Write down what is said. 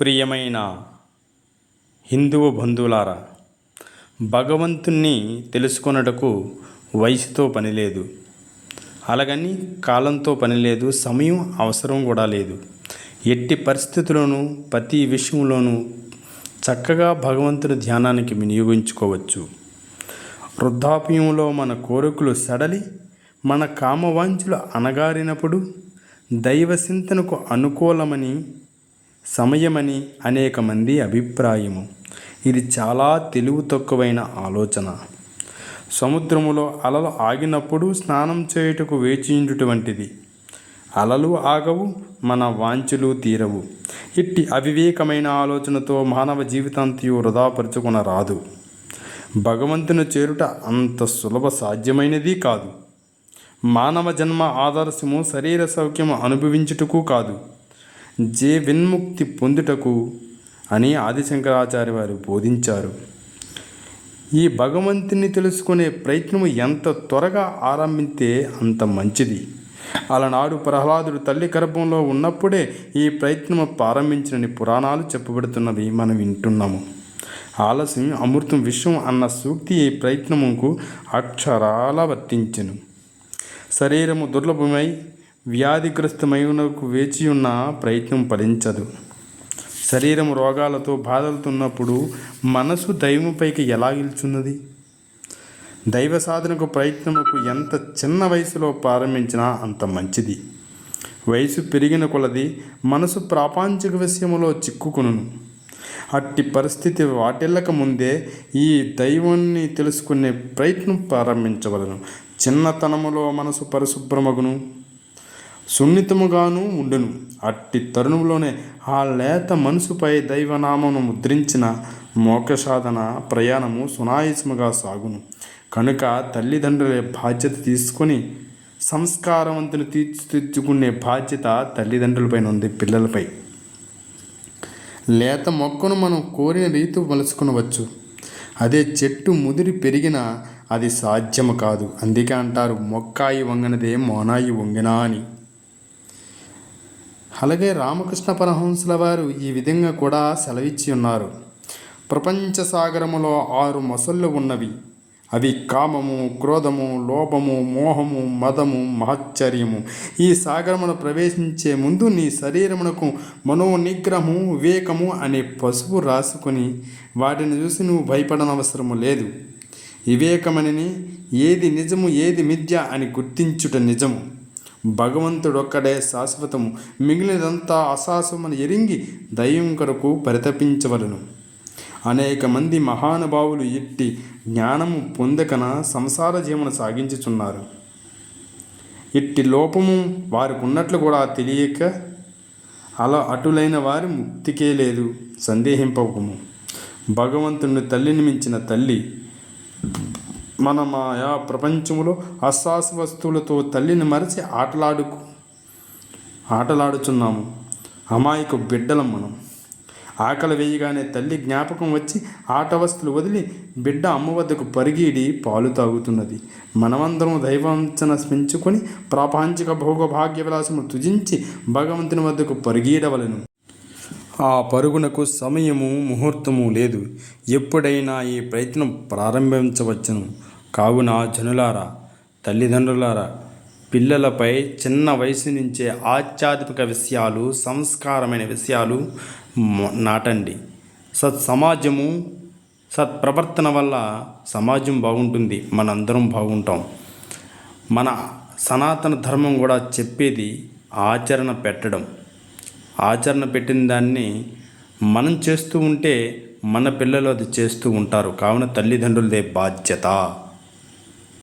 ప్రియమైన హిందువు బంధువులారా భగవంతుణ్ణి తెలుసుకొనుటకు వయసుతో పని లేదు. అలాగని కాలంతో పని లేదు సమయం అవసరం కూడా లేదు. ఎట్టి పరిస్థితుల్లోనూ ప్రతి విషయంలోనూ చక్కగా భగవంతుని ధ్యానానికి వినియోగించుకోవచ్చు. వృద్ధాప్యంలో మన కోరికలు సడలి మన కామవాంఛలు అణగారినప్పుడు దైవ చింతనకు అనుకూలమని సమయమని అనేక మంది అభిప్రాయము. ఇది చాలా తెలివి తక్కువైన ఆలోచన. సముద్రములో అలలు ఆగినప్పుడు స్నానం చేయుటకు వేచించుటువంటిది అలలు ఆగవు మన వాంఛలు తీరవు. ఇట్టి అవివేకమైన ఆలోచనతో మానవ జీవితాంతయు వృధాపరుచుకున రాదు. భగవంతుని చేరుట అంత సులభ సాధ్యమైనది కాదు. మానవ జన్మ ఆదర్శము శరీర సౌఖ్యము అనుభవించుటకు కాదు. జే విన్ముక్తి పొందుటకు అని ఆదిశంకరాచార్య వారు బోధించారు. ఈ భగవంతుని తెలుసుకునే ప్రయత్నము ఎంత త్వరగా ఆరంభిస్తే అంత మంచిది. అలనాడు ప్రహ్లాదుడు తల్లి గర్భంలో ఉన్నప్పుడే ఈ ప్రయత్నము ప్రారంభించినని పురాణాలు చెప్పబడుతున్నవి మనం వింటున్నాము. ఆలస్యం అమృతం విశ్వం అన్న సూక్తి ఈ ప్రయత్నముకు అక్షరాల వర్తించను. శరీరము దుర్లభమై వ్యాధిగ్రస్తమైనకు వేచి ఉన్న ప్రయత్నం ఫలించదు. శరీరం రోగాలతో బాధలుతున్నప్పుడు మనసు దైవంపైకి ఎలా గెలుచున్నది దైవ సాధనకు ప్రయత్నముకు ఎంత చిన్న వయసులో ప్రారంభించినా అంత మంచిది. వయసు పెరిగిన కొలది మనసు ప్రాపంచిక విషయములో చిక్కుకును అట్టి పరిస్థితి వాటిల్లక ముందే ఈ దైవాన్ని తెలుసుకునే ప్రయత్నం ప్రారంభించవలను. చిన్నతనములో మనసు పరిశుభ్రమగును. సున్నితముగాను ఉండును. అట్టి తరుణంలోనే ఆ లేత మనసుపై దైవనామను ముద్రించిన మోక్ష సాధన ప్రయాణము సునాయసముగా సాగును. కనుక తల్లిదండ్రుల బాధ్యత తీసుకొని సంస్కారవంతుని తీర్చిదిద్దుకునే బాధ్యత తల్లిదండ్రులపైన ఉంది పిల్లలపై. లేత మొక్కను మనం కోరిన రీతి మలుచుకునవచ్చు అదే చెట్టు ముదిరి పెరిగినా అది సాధ్యము కాదు. అందుకే అంటారు మొక్కాయి వంగనదే మోనాయి వంగినా అని అలాగే రామకృష్ణ పరహంసుల వారు ఈ విధంగా కూడా సెలవిచ్చి ఉన్నారు. ప్రపంచ సాగరములో ఆరు మొసళ్ళు ఉన్నవి. అవి కామము క్రోధము లోభము మోహము మదము మహచ్చర్యము. ఈ సాగరమును ప్రవేశించే ముందు నీ శరీరమునకు మనోనిగ్రహము వివేకము అనే పసుపు రాసుకొని వాటిని చూసి నువ్వు భయపడనవసరము లేదు. వివేకమని ఏది నిజము ఏది మిథ్య అని గుర్తించుట నిజము. భగవంతుడొక్కడే శాశ్వతము. మిగిలినదంతా అశాశ్వమని ఎరింగి దైవం కొరకు పరితపించవలను. అనేక మంది మహానుభావులు ఇట్టి జ్ఞానము పొందకన సంసార జీవన సాగించుచున్నారు. ఇట్టి లోపము వారికి ఉన్నట్లు కూడా తెలియక అలా అటులైన వారి ముక్తికే లేదు సందేహింపకము. భగవంతుని తల్లిని మించిన తల్లి మన మాయా ప్రపంచంలో అస్సాస్ వస్తువులతో తల్లిని మరచి ఆటలాడుకు ఆటలాడుచున్నాము. అమాయకు బిడ్డలం మనం. ఆకలి వేయగానే తల్లి జ్ఞాపకం వచ్చి ఆట వస్తువులు వదిలి బిడ్డ అమ్మ వద్దకు పరిగీడి పాలు తాగుతున్నది. మనమందరం దైవాంచన స్మించుకొని ప్రాపంచిక భోగభాగ్య విలాసము తుజించి భగవంతుని వద్దకు పరిగీడవలను. ఆ పరుగునకు సమయము ముహూర్తము లేదు. ఎప్పుడైనా ఈ ప్రయత్నం ప్రారంభించవచ్చును. కావున జనులారా తల్లిదండ్రులారా పిల్లలపై చిన్న వయసు నుంచే ఆధ్యాత్మిక విషయాలు సంస్కారమైన విషయాలు నాటండి. సత్ సమాజము సత్ప్రవర్తన వల్ల సమాజం బాగుంటుంది. మనందరం బాగుంటాం. మన సనాతన ధర్మం కూడా చెప్పేది ఆచరణ పెట్టడం. ఆచరణ పెట్టిన దాన్ని మనం చేస్తూ ఉంటే మన పిల్లలు అది చేస్తూ ఉంటారు. కావున తల్లిదండ్రులదే బాధ్యత.